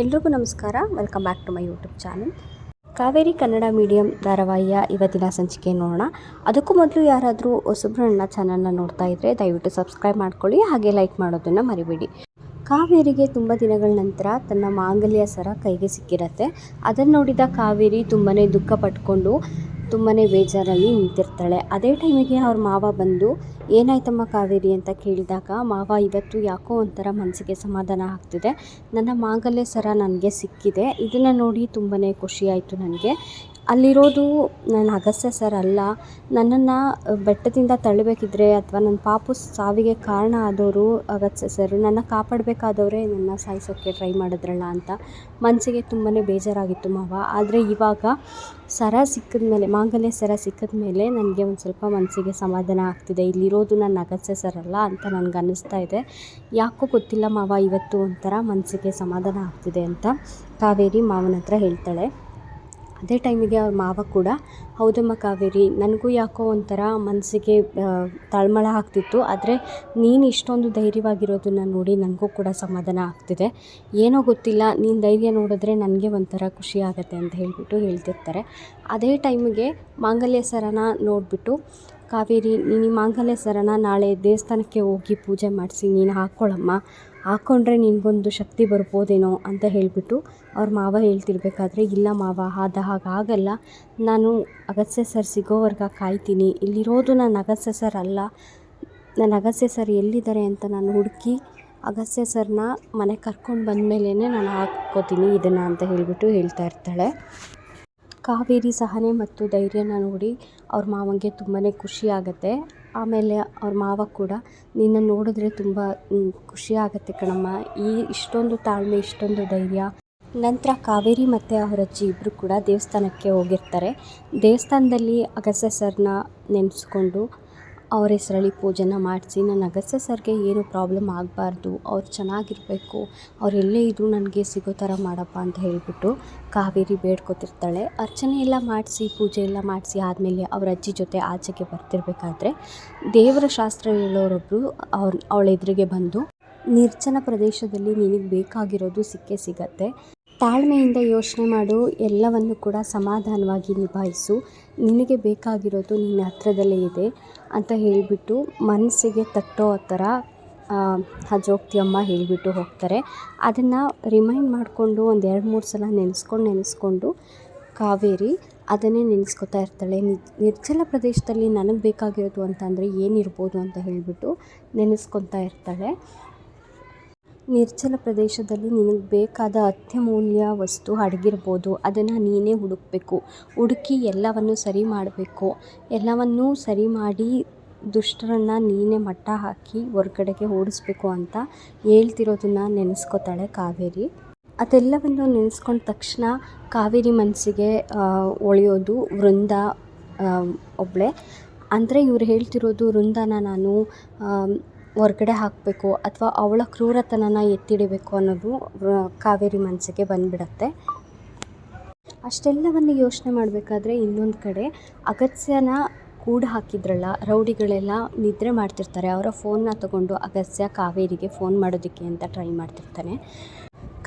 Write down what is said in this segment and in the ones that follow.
ಎಲ್ರಿಗೂ ನಮಸ್ಕಾರ. Welcome back to my YouTube channel Kaveri Kannada medium ಧಾರಾವಾಹಿಯ ಇವತ್ತಿನ ಸಂಚಿಕೆ ನೋಡೋಣ. ಅದಕ್ಕೂ ಮೊದಲು ಯಾರಾದರೂ ಹೊಸಬ್ರನ್ನ ಚಾನಲ್ನ ನೋಡ್ತಾ ಇದ್ದರೆ ದಯವಿಟ್ಟು ಸಬ್ಸ್ಕ್ರೈಬ್ ಮಾಡ್ಕೊಳ್ಳಿ, ಹಾಗೆ ಲೈಕ್ ಮಾಡೋದನ್ನು ಮರಿಬೇಡಿ. ಕಾವೇರಿಗೆ ತುಂಬ ದಿನಗಳ ನಂತರ ತನ್ನ ಮಾಂಗಲ್ಯ ಸರ ಕೈಗೆ ಸಿಕ್ಕಿರತ್ತೆ. ಅದನ್ನು ನೋಡಿದ ಕಾವೇರಿ ತುಂಬಾ ದುಃಖ ಪಟ್ಕೊಂಡು ತುಂಬಾ ಬೇಜಾರಲ್ಲಿ ನಿಂತಿರ್ತಾಳೆ. ಅದೇ ಟೈಮಿಗೆ ಅವ್ರ ಮಾವ ಬಂದು, ಏನಾಯ್ತಮ್ಮ ಕಾವೇರಿ? ಅಂತ ಕೇಳಿದಾಗ, ಮಾವ, ಇವತ್ತು ಯಾಕೋ ಒಂಥರ ಮನಸ್ಸಿಗೆ ಸಮಾಧಾನ ಆಗ್ತಿದೆ. ನನ್ನ ಮಾಂಗಲ್ಯ ಸರ ನನಗೆ ಸಿಕ್ಕಿದೆ. ಇದನ್ನು ನೋಡಿ ತುಂಬಾ ಖುಷಿಯಾಯಿತು ನನಗೆ. ಅಲ್ಲಿರೋದು ನನ್ನ ಅಗಸ್ತ್ಯ ಸರ್ ಅಲ್ಲ. ನನ್ನನ್ನು ಬೆಟ್ಟದಿಂದ ತಳ್ಳಬೇಕಿದ್ರೆ ಅಥವಾ ನನ್ನ ಪಾಪು ಸಾವಿಗೆ ಕಾರಣ ಆದವರು ಅಗಸ್ತ್ಯ ಸರ್, ನನ್ನ ಕಾಪಾಡಬೇಕಾದವರೇ ನನ್ನ ಸಾಯಿಸೋಕ್ಕೆ ಟ್ರೈ ಮಾಡಿದ್ರಲ್ಲ ಅಂತ ಮನಸ್ಸಿಗೆ ತುಂಬಾ ಬೇಜಾರಾಗಿತ್ತು ಮಾವ. ಆದರೆ ಇವಾಗ ಸರ ಸಿಕ್ಕಿದ ಮೇಲೆ ಮಾಂಗಲ್ಯ ಸರ ಸಿಕ್ಕಿದ ಮೇಲೆ ನನಗೆ ಒಂದು ಸ್ವಲ್ಪ ಮನಸ್ಸಿಗೆ ಸಮಾಧಾನ ಆಗ್ತಿದೆ. ಇಲ್ಲಿರೋದು ನನ್ನ ಅಗಸ್ತ್ಯ ಸರ್ ಅಲ್ಲ ಅಂತ ನನಗೆ ಅನ್ನಿಸ್ತಾ ಇದೆ. ಯಾಕೋ ಗೊತ್ತಿಲ್ಲ ಮಾವ, ಇವತ್ತು ಒಂಥರ ಮನಸ್ಸಿಗೆ ಸಮಾಧಾನ ಆಗ್ತಿದೆ ಅಂತ ಕಾವೇರಿ ಮಾವನ ಹತ್ರ ಹೇಳ್ತಾಳೆ. ಅದೇ ಟೈಮಿಗೆ ಅವ್ರ ಮಾವ ಕೂಡ, ಹೌದಮ್ಮ ಕಾವೇರಿ, ನನಗೂ ಯಾಕೋ ಒಂಥರ ಮನಸ್ಸಿಗೆ ತಳಮಳ ಆಗ್ತಿತ್ತು. ಆದರೆ ನೀನು ಇಷ್ಟೊಂದು ಧೈರ್ಯವಾಗಿರೋದನ್ನು ನೋಡಿ ನನಗೂ ಕೂಡ ಸಮಾಧಾನ ಆಗ್ತಿದೆ. ಏನೋ ಗೊತ್ತಿಲ್ಲ, ನೀನು ಧೈರ್ಯ ನೋಡಿದ್ರೆ ನನಗೆ ಒಂಥರ ಖುಷಿ ಆಗುತ್ತೆ ಅಂತ ಹೇಳಿಬಿಟ್ಟು ಹೇಳ್ತಿರ್ತಾರೆ. ಅದೇ ಟೈಮಿಗೆ ಮಾಂಗಲ್ಯ ಸರನ ನೋಡಿಬಿಟ್ಟು, ಕಾವೇರಿ, ನೀನು ಮಾಂಗಲ್ಯ ಸರನ ನಾಳೆ ದೇವಸ್ಥಾನಕ್ಕೆ ಹೋಗಿ ಪೂಜೆ ಮಾಡಿಸಿ, ನೀನು ಹಾಕ್ಕೊಳ್ಳಮ್ಮ ಹಾಕ್ಕೊಂಡ್ರೆ ನಿನಗೊಂದು ಶಕ್ತಿ ಬರ್ಬೋದೇನೋ ಅಂತ ಹೇಳಿಬಿಟ್ಟು ಅವ್ರ ಮಾವ ಹೇಳ್ತಿರ್ಬೇಕಾದ್ರೆ, ಇಲ್ಲ ಮಾವ, ಆದ ಹಾಗಾಗಲ್ಲ. ನಾನು ಅಗಸ್ತ್ಯ ಸರ್ ಸಿಗೋವರೆಗೆ ಕಾಯ್ತೀನಿ. ಇಲ್ಲಿರೋದು ನನ್ನ ಅಗಸ್ತ್ಯ ಸರ್ ಅಲ್ಲ. ನನ್ನ ಅಗಸ್ತ್ಯ ಸರ್ ಎಲ್ಲಿದ್ದಾರೆ ಅಂತ ನಾನು ಹುಡುಕಿ ಅಗಸ್ತ್ಯ ಸರ್ನ ಮನೆಗೆ ಕರ್ಕೊಂಡು ಬಂದಮೇಲೇ ನಾನು ಹಾಕ್ಕೋತೀನಿ ಇದನ್ನು ಅಂತ ಹೇಳಿಬಿಟ್ಟು ಹೇಳ್ತಾ ಇರ್ತಾಳೆ. ಕಾವೇರಿ ಸಹನೆ ಮತ್ತು ಧೈರ್ಯನ ನೋಡಿ ಅವ್ರ ಮಾವಂಗೆ ತುಂಬಾ ಖುಷಿ ಆಮೇಲೆ ಅವ್ರ ಮಾವ ಕೂಡ ನಿನ್ನ ನೋಡಿದ್ರೆ ತುಂಬ ಖುಷಿ ಆಗುತ್ತೆ ಕಣಮ್ಮ. ಈ ಇಷ್ಟೊಂದು ತಾಳ್ಮೆ, ಇಷ್ಟೊಂದು ಧೈರ್ಯ. ನಂತರ ಕಾವೇರಿ ಮತ್ತು ಅವರ ಅಜ್ಜಿ ಇಬ್ಬರು ಕೂಡ ದೇವಸ್ಥಾನಕ್ಕೆ ಹೋಗಿರ್ತಾರೆ. ದೇವಸ್ಥಾನದಲ್ಲಿ ಅಗಸ್ತ್ಯ ಸರ್ನ ನೆನೆಸ್ಕೊಂಡು ಅವ್ರ ಹೆಸರಲ್ಲಿ ಪೂಜೆನ ಮಾಡಿಸಿ ನನ್ನ ಅಗಸ್ತ್ಯ ಸರ್ಗೆ ಏನು ಪ್ರಾಬ್ಲಮ್ ಆಗಬಾರ್ದು, ಅವ್ರು ಚೆನ್ನಾಗಿರಬೇಕು, ಅವ್ರು ಎಲ್ಲೇ ಇದ್ದರೂ ನನಗೆ ಸಿಗೋ ಥರ ಮಾಡಪ್ಪ ಅಂತ ಹೇಳಿಬಿಟ್ಟು ಕಾವೇರಿ ಬೇಡ್ಕೊತಿರ್ತಾಳೆ. ಅರ್ಚನೆ ಎಲ್ಲ ಮಾಡಿಸಿ, ಪೂಜೆ ಎಲ್ಲ ಮಾಡಿಸಿ ಆದಮೇಲೆ ಅವ್ರ ಅಜ್ಜಿ ಜೊತೆ ಆಚೆಗೆ ಬರ್ತಿರ್ಬೇಕಾದ್ರೆ ದೇವರ ಶಾಸ್ತ್ರ ಹೇಳೋರೊಬ್ಬರು ಅವ್ರ ಅವಳ ಎದುರಿಗೆ ಬಂದು ನಿರ್ಜನ ಪ್ರದೇಶದಲ್ಲಿ ನಿನಗೆ ಬೇಕಾಗಿರೋದು ಸಿಕ್ಕೇ ಸಿಗತ್ತೆ. ತಾಳ್ಮೆಯಿಂದ ಯೋಚನೆ ಮಾಡು, ಎಲ್ಲವನ್ನು ಕೂಡ ಸಮಾಧಾನವಾಗಿ ನಿಭಾಯಿಸು. ನಿನಗೆ ಬೇಕಾಗಿರೋದು ನಿನ್ನ ಹತ್ರದಲ್ಲೇ ಇದೆ ಅಂತ ಹೇಳಿಬಿಟ್ಟು ಮನಸ್ಸಿಗೆ ತಟ್ಟೋ ಥರ ಜೋಗತಿ ಅಮ್ಮ ಹೇಳಿಬಿಟ್ಟು ಹೋಗ್ತಾರೆ. ಅದನ್ನು ರಿಮೈಂಡ್ ಮಾಡಿಕೊಂಡು ಒಂದು ಎರಡು ಮೂರು ಸಲ ನೆನೆಸ್ಕೊಂಡು ನೆನೆಸ್ಕೊಂಡು ಕಾವೇರಿ ಅದನ್ನೇ ನೆನೆಸ್ಕೊತಾ ಇರ್ತಾಳೆ. ನಿರ್ಜಲ ಪ್ರದೇಶದಲ್ಲಿ ನನಗೆ ಬೇಕಾಗಿರೋದು ಅಂತಂದರೆ ಏನಿರ್ಬೋದು ಅಂತ ಹೇಳಿಬಿಟ್ಟು ನೆನೆಸ್ಕೊತಾ ಇರ್ತಾಳೆ. ನಿರ್ಜಲ ಪ್ರದೇಶದಲ್ಲಿ ನಿನಗೆ ಬೇಕಾದ ಅತ್ಯಮೂಲ್ಯ ವಸ್ತು ಅಡಗಿರ್ಬೋದು. ಅದನ್ನು ನೀನೇ ಹುಡುಕಬೇಕು. ಹುಡುಕಿ ಎಲ್ಲವನ್ನು ಸರಿ ಮಾಡಬೇಕು. ಎಲ್ಲವನ್ನೂ ಸರಿ ಮಾಡಿ ದುಷ್ಟರನ್ನು ನೀನೇ ಮಟ್ಟ ಹಾಕಿ ಹೊರ್ಗಡೆಗೆ ಓಡಿಸ್ಬೇಕು ಅಂತ ಹೇಳ್ತಿರೋದನ್ನ ನೆನೆಸ್ಕೋತಾಳೆ ಕಾವೇರಿ. ಅದೆಲ್ಲವನ್ನು ನೆನೆಸ್ಕೊಂಡ ತಕ್ಷಣ ಕಾವೇರಿ ಮನಸ್ಸಿಗೆ ಒಳೆಯೋದು ವೃಂದ ಒಬ್ಬಳೆ ಅಂದರೆ ಇವ್ರು ಹೇಳ್ತಿರೋದು ವೃಂದನ ನಾನು ಹೊರ್ಗಡೆ ಹಾಕಬೇಕು ಅಥವಾ ಅವಳ ಕ್ರೂರತನನ ಎತ್ತಿಡಬೇಕು ಅನ್ನೋದು ಕಾವೇರಿ ಮನಸ್ಸಿಗೆ ಬಂದುಬಿಡತ್ತೆ. ಅಷ್ಟೆಲ್ಲವನ್ನು ಯೋಚನೆ ಮಾಡಬೇಕಾದ್ರೆ ಇನ್ನೊಂದು ಕಡೆ ಅಗತ್ಯನ ಕೂಡ ಹಾಕಿದ್ರಲ್ಲ, ರೌಡಿಗಳೆಲ್ಲ ನಿದ್ರೆ ಮಾಡ್ತಿರ್ತಾರೆ. ಅವರ ಫೋನ್ನ ತಗೊಂಡು ಅಗಸ್ಯ ಕಾವೇರಿಗೆ ಫೋನ್ ಮಾಡೋದಕ್ಕೆ ಅಂತ ಟ್ರೈ ಮಾಡ್ತಿರ್ತಾನೆ.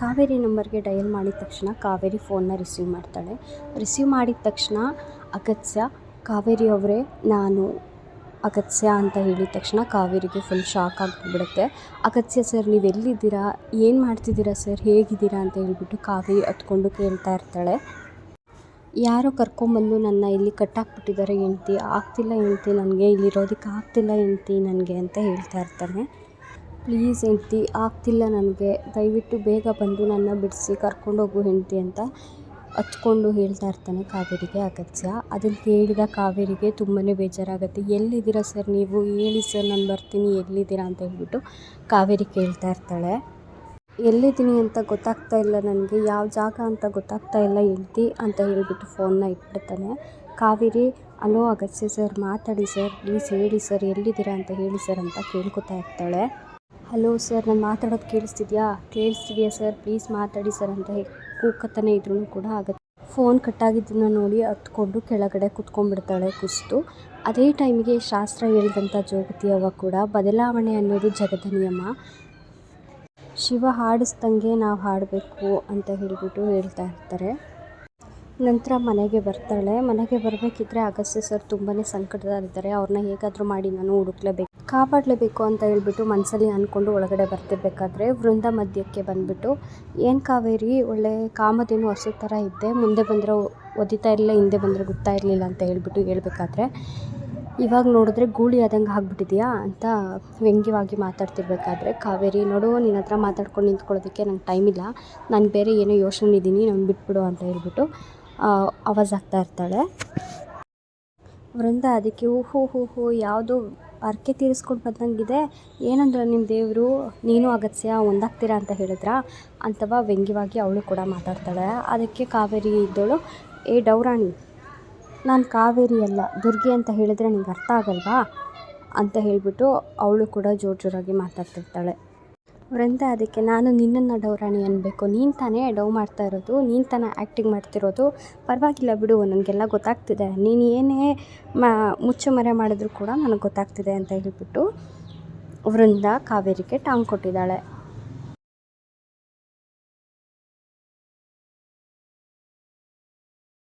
ಕಾವೇರಿ ನಂಬರ್ಗೆ ಡಯಲ್ ಮಾಡಿದ ತಕ್ಷಣ ಕಾವೇರಿ ಫೋನ್ನ ರಿಸೀವ್ ಮಾಡ್ತಾಳೆ. ರಿಸೀವ್ ಮಾಡಿದ ತಕ್ಷಣ ಅಗತ್ಯ, ಕಾವೇರಿ ಅವರೇ, ನಾನು ಅಗತ್ಯ ಅಂತ ಹೇಳಿದ ತಕ್ಷಣ ಕಾವೇರಿಗೆ ಫುಲ್ ಶಾಕ್ ಆಗಿಬಿಡುತ್ತೆ. ಅಗತ್ಯ ಸರ್ ನೀವು ಎಲ್ಲಿದ್ದೀರಾ? ಏನು ಮಾಡ್ತಿದ್ದೀರಾ ಸರ್ ಹೇಗಿದ್ದೀರಾ ಅಂತ ಹೇಳಿಬಿಟ್ಟು ಕಾವೇರಿ ಹತ್ಕೊಂಡು ಕೇಳ್ತಾ ಇರ್ತಾಳೆ. ಯಾರೋ ಕರ್ಕೊಂಬಂದು ನನ್ನ ಇಲ್ಲಿ ಕಟ್ಟಾಕ್ಬಿಟ್ಟಿದ್ದಾರೆ ಹೆಂಡ್ತಿ. ಆಗ್ತಿಲ್ಲ ಹೆಂಡ್ತಿ ನನಗೆ, ಇಲ್ಲಿರೋದಕ್ಕೆ ಆಗ್ತಿಲ್ಲ ಹೆಂಡ್ತಿ ನನಗೆ ಅಂತ ಹೇಳ್ತಾ ಇರ್ತಾನೆ. ಪ್ಲೀಸ್ ಹೆಂಡ್ತಿ, ಆಗ್ತಿಲ್ಲ ನನಗೆ. ದಯವಿಟ್ಟು ಬೇಗ ಬಂದು ನನ್ನ ಬಿಡಿಸಿ ಕರ್ಕೊಂಡೋಗು ಹೆಂಡ್ತಿ ಅಂತ ಹತ್ಕೊಂಡು ಹೇಳ್ತಾ ಇರ್ತಾನೆ ಕಾವೇರಿಗೆ ಅಗತ್ಯ. ಅದನ್ನು ಕೇಳಿದ ಕಾವೇರಿಗೆ ತುಂಬಾ ಬೇಜಾರಾಗುತ್ತೆ. ಎಲ್ಲಿದ್ದೀರಾ ಸರ್ ನೀವು? ಹೇಳಿ ಸರ್, ನಾನು ಬರ್ತೀನಿ. ಎಲ್ಲಿದ್ದೀರಾ ಅಂತ ಹೇಳ್ಬಿಟ್ಟು ಕಾವೇರಿ ಕೇಳ್ತಾ ಇರ್ತಾಳೆ. ಎಲ್ಲಿದ್ದೀನಿ ಅಂತ ಗೊತ್ತಾಗ್ತಾ ಇಲ್ಲ ನನಗೆ. ಯಾವ ಜಾಗ ಅಂತ ಗೊತ್ತಾಗ್ತಾ ಇಲ್ಲ. ಹೇಳ್ತಿ ಅಂತ ಹೇಳಿಬಿಟ್ಟು ಫೋನ್ನ ಇಟ್ಬಿಡ್ತಾನೆ. ಕಾವೇರಿ, ಅಲೋ, ಅಗತ್ಯ ಸರ್, ಮಾತಾಡಿ ಸರ್. ಪ್ಲೀಸ್ ಹೇಳಿ ಸರ್, ಎಲ್ಲಿದ್ದೀರಾ ಅಂತ ಹೇಳಿ ಸರ್ ಅಂತ ಕೇಳ್ಕೊತಾ ಇರ್ತಾಳೆ. ಹಲೋ ಸರ್, ನಾನು ಮಾತಾಡೋದು ಕೇಳಿಸ್ತಿದ್ಯಾ? ಕೇಳಿಸ್ತಿದ್ಯಾ ಸರ್? ಪ್ಲೀಸ್ ಮಾತಾಡಿ ಸರ್ ಅಂತ ಕೂಕತ್ತನೇ ಇದ್ರೂ ಕೂಡ ಆಗುತ್ತೆ. ಫೋನ್ ಕಟ್ಟಾಗಿದ್ದನ್ನು ನೋಡಿ ಹತ್ಕೊಂಡು ಕೆಳಗಡೆ ಕುತ್ಕೊಂಡ್ಬಿಡ್ತಾಳೆ ಕುಸ್ತು. ಅದೇ ಟೈಮಿಗೆ ಶಾಸ್ತ್ರ ಹೇಳಿದಂಥ ಜೋಗತಿಯವ ಕೂಡ ಬದಲಾವಣೆ ಅನ್ನೋದು ಜಗದ ನಿಯಮ. ಶಿವ ಹಾಡಿಸ್ದಂಗೆ ನಾವು ಹಾಡಬೇಕು ಅಂತ ಹೇಳಿಬಿಟ್ಟು ಹೇಳ್ತಾ ಇರ್ತಾರೆ. ನಂತರ ಮನೆಗೆ ಬರ್ತಾಳೆ. ಮನೆಗೆ ಬರಬೇಕಿದ್ರೆ ಅಗಸ್ಯ ಸರ್ ತುಂಬಾ ಸಂಕಟದಲ್ಲಿದ್ದಾರೆ. ಅವ್ರನ್ನ ಹೇಗಾದರೂ ಮಾಡಿ ನಾನು ಹುಡುಕ್ಲೇಬೇಕು. ಕಾಪಾಡಲೇಬೇಕು ಅಂತ ಹೇಳ್ಬಿಟ್ಟು ಮನಸ್ಸಲ್ಲಿ ಅಂದ್ಕೊಂಡು ಒಳಗಡೆ ಬರ್ತಿರ್ಬೇಕಾದ್ರೆ ವೃಂದ ಮಧ್ಯಕ್ಕೆ ಬಂದುಬಿಟ್ಟು, ಏನು ಕಾವೇರಿ? ಒಳ್ಳೆ ಕಾಮಧೇನು ಹಸು ಥರ ಇದ್ದೆ ಮುಂದೆ ಬಂದರೆ ಒದಿತಾ ಇರಲಿಲ್ಲ, ಹಿಂದೆ ಬಂದರೆ ಗೊತ್ತಾ ಇರಲಿಲ್ಲ ಅಂತ ಹೇಳ್ಬಿಟ್ಟು ಹೇಳ್ಬೇಕಾದ್ರೆ, ಇವಾಗ ನೋಡಿದ್ರೆ ಗೂಳಿ ಆದಂಗೆ ಆಗ್ಬಿಟ್ಟಿದ್ಯಾ? ಅಂತ ವ್ಯಂಗ್ಯವಾಗಿ ಮಾತಾಡ್ತಿರ್ಬೇಕಾದ್ರೆ, ಕಾವೇರಿ, ನೋಡು, ನಿನ್ನ ಹತ್ರ ಮಾತಾಡ್ಕೊಂಡು ನಿಂತ್ಕೊಳ್ಳೋದಕ್ಕೆ ನಂಗೆ ಟೈಮ್ ಇಲ್ಲ. ನಾನು ಬೇರೆ ಏನೋ ಯೋಚನೆ ಇದ್ದೀನಿ, ನಾನು ಬಿಟ್ಬಿಡು ಅಂತ ಹೇಳ್ಬಿಟ್ಟು ಆವಾಜ್ ಆಗ್ತಾ ಇರ್ತಾಳೆ. ವೃಂದ ಅದಕ್ಕೆ ಹೂ ಹೂ ಹೂ, ಯಾವುದೋ ಅರ್ಕೆ ತೀರಿಸ್ಕೊಂಡು ಬಂದಂಗಿದೆ. ಏನಂದ್ರೆ ನಿಮ್ಮ ದೇವರು, ನೀನು ಅಗತ್ಯ ಒಂದಾಗ್ತೀರಾ ಅಂತ ಹೇಳಿದ್ರಾ? ಅಂತವ ವ್ಯಂಗ್ಯವಾಗಿ ಅವಳು ಕೂಡ ಮಾತಾಡ್ತಾಳೆ. ಅದಕ್ಕೆ ಕಾವೇರಿ ಇದ್ದಳು, ಏ ಡೌರಾಣಿ, ನಾನು ಕಾವೇರಿ ಅಲ್ಲ, ದುರ್ಗೆ ಅಂತ ಹೇಳಿದರೆ ನಿಂಗೆ ಅರ್ಥ ಆಗಲ್ವಾ? ಅಂತ ಹೇಳಿಬಿಟ್ಟು ಅವಳು ಕೂಡ ಜೋರು ಜೋರಾಗಿ ಮಾತಾಡ್ತಿರ್ತಾಳೆ. ವೃಂದ, ಅದಕ್ಕೆ ನಾನು ನಿನ್ನನ್ನು ಡೌರಾಣಿ ಅನ್ನಬೇಕು ನೀನು ತಾನೇ ಡವ್ ಮಾಡ್ತಾ ಇರೋದು, ನೀನು ತಾನೇ ಆ್ಯಕ್ಟಿಂಗ್ ಮಾಡ್ತಿರೋದು. ಪರವಾಗಿಲ್ಲ ಬಿಡು, ನನಗೆಲ್ಲ ಗೊತ್ತಾಗ್ತಿದೆ. ನೀನು ಏನೇ ಮಾ ಮುಚ್ಚು ಮರೆ ಮಾಡಿದ್ರು ಕೂಡ ನನಗೆ ಗೊತ್ತಾಗ್ತಿದೆ ಅಂತ ಹೇಳಿಬಿಟ್ಟು ವೃಂದ ಕಾವೇರಿಗೆ ಟಾಂಗ್ ಕೊಟ್ಟಿದ್ದಾಳೆ.